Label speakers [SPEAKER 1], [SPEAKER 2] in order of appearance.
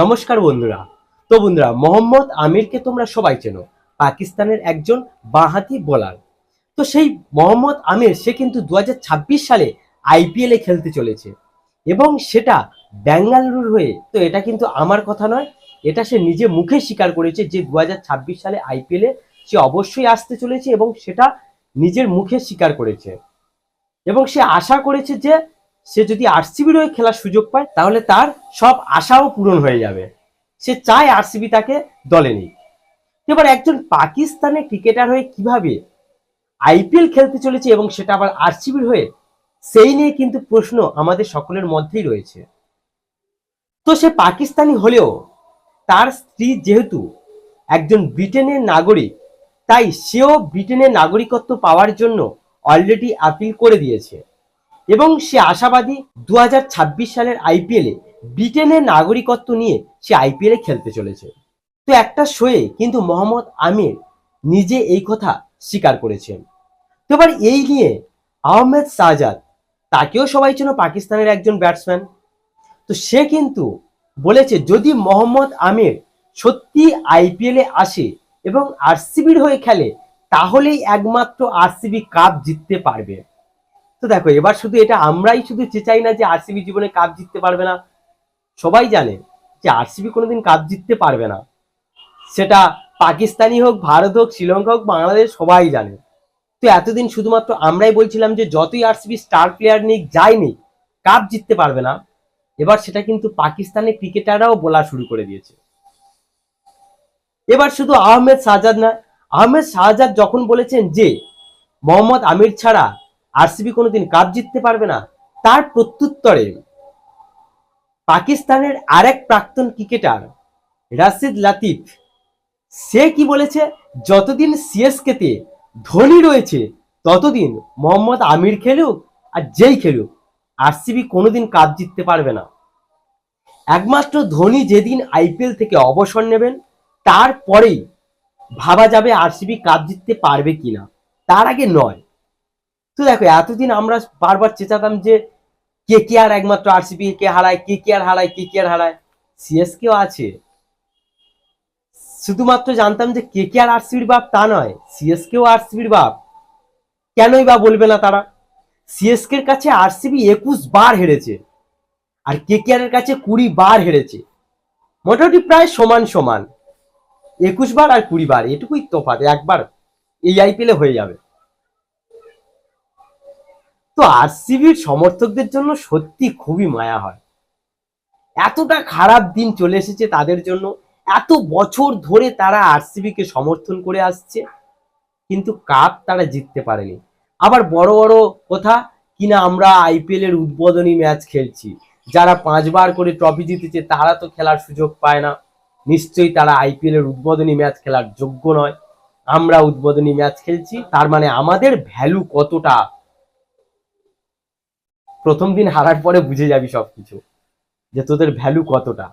[SPEAKER 1] নমস্কার বন্ধুরা। তো বন্ধুরা, মোহাম্মদ আমিরকে তোমরা সবাই চেনো, পাকিস্তানের একজন বাঁহাতি বোলার তো সেই মোহাম্মদ আমির, সে কিন্তু দু হাজার ছাব্বিশ সালে আইপিএল খেলতে চলেছে। এবং সেটা বেঙ্গালুরুর হয়ে, তো এটা কিন্তু আমার কথা নয়, এটা সে নিজে মুখে স্বীকার করেছে যে দু হাজার ছাব্বিশ সালে আইপিএল সে অবশ্যই আসতে চলেছে এবং সেটা নিজের মুখে স্বীকার করেছে। এবং সে আশা করেছে যে সে যদি আরসিবির হয়ে খেলার সুযোগ পায়, তাহলে তার সব আশাও পূরণ হয়ে যাবে। সে চায় আরসিবি তাকে দলে নিক। এবার একজন পাকিস্তানের ক্রিকেটার হয়ে কীভাবে আইপিএল খেলতে চলেছে এবং সেটা আবার আরসিবির হয়ে, সেই নিয়ে কিন্তু প্রশ্ন আমাদের সকলের মধ্যেই রয়েছে। তো সে পাকিস্তানি হলেও তার স্ত্রী যেহেতু একজন ব্রিটেনের নাগরিক, তাই সেও ব্রিটেনের নাগরিকত্ব পাওয়ার জন্য অলরেডি আপিল করে দিয়েছে। এবং সে আশাবাদী দু হাজার ছাব্বিশ সালের আইপিএলে ব্রিটেনের নাগরিকত্ব নিয়ে সে আইপিএলে খেলতে চলেছে। তো একটা শোয়ে কিন্তু মোহাম্মদ আমির নিজে এই কথা স্বীকার করেছেন। তো এবার এই নিয়ে আহমেদ শাহজাদ তাকেও সবাই ছিল পাকিস্তানের একজন ব্যাটসম্যান। তো সে কিন্তু বলেছে, যদি মোহাম্মদ আমির সত্যি আইপিএলে আসে এবং আরসিবির হয়ে খেলে, তাহলেই একমাত্র আরসিবি কাপ জিততে পারবে। তো দেখো, এবার শুধু এটা আমরাই শুধু চেঁচাই না যে আরসিবি জীবনে কাপ জিততে পারবে না। সবাই জানে যে আরসিবি কোনোদিন কাপ জিততে পারবে না। সেটা পাকিস্তানি হোক, ভারত হোক, শ্রীলঙ্কা হোক, বাংলাদেশ, সবাই জানে। তো এতদিন শুধুমাত্র আমরাই বলছিলাম যে যতই আরসিবি স্টার প্লেয়ার নিক, যাই নিক কাপ জিততে পারবে না। এবার সেটা কিন্তু পাকিস্তানের ক্রিকেটাররাও বলা শুরু করে দিয়েছে। এবার শুধু আহমেদ শাহজাদ না আহমেদ শাহজাদ যখন বলেছেন যে মোহাম্মদ আমির ছাড়া আরসিবি কোনোদিন কাপ জিততে পারবে না। তার প্রত্যুত্তরে পাকিস্তানের আরেক প্রাক্তন ক্রিকেটার রাশিদ লাতিফ, সে কি বলেছে? যতদিন সিএসকে তে ধোনি রয়েছে, ততদিন মোহাম্মদ আমির খেলুক আর যেই খেলুক, আরসিবি কোনোদিন কাপ জিততে পারবে না। একমাত্র ধোনি যেদিন আইপিএল থেকে অবসর নেবেন, তারপরেই ভাবা যাবে আরসিবি কাপ জিততে পারবে কিনা। তার আগে নয় তো দেখো, এতদিন আমরা বারবার চেঁচাতাম যে কে কে আর একমাত্র আরসিবি কে হারায়, কে কে আর হারায়, কে কে আর হারায়। সিএসকেও আছে। শুধুমাত্র জানতাম যে কে কে আর আরসিবির বাপ তা নয় সিএসকেও আরসিবির বাপ। কেনই বা বলবে না তারা? সিএসকের কাছে আরসিবি একুশ বার হেরেছে, আর কে কে এর কাছে কুড়ি বার হেরেছে। মোটামুটি প্রায় সমান সমান। একুশ বার আর কুড়ি বার, এটুকুই তফাৎ, একবার এই আইপিএলে হয়ে যাবে। তো আরসিবির সমর্থকদের জন্য সত্যি খুবই মায়া হয়। এতটা খারাপ দিন চলে এসেছে তাদের জন্য, এত বছর ধরে তারা আরসিবি কে সমর্থন করে আসছে, কিন্তু কাপ তারা জিততে পারেনি। আবার বড় বড় কথা, কিনা আমরা আইপিএল এর উদ্বোধনী ম্যাচ খেলছি, যারা পাঁচবার করে ট্রফি জিতেছে, তারা তো খেলার সুযোগ পায় না। নিশ্চয়ই তারা আইপিএল এর উদ্বোধনী ম্যাচ খেলার যোগ্য নয়। আমরা উদ্বোধনী ম্যাচ খেলছি, তার মানে আমাদের ভ্যালু কতটা প্রথম দিন হারার পরে বুঝে যাবি সবকিছু যে তোদের ভ্যালু কতটা।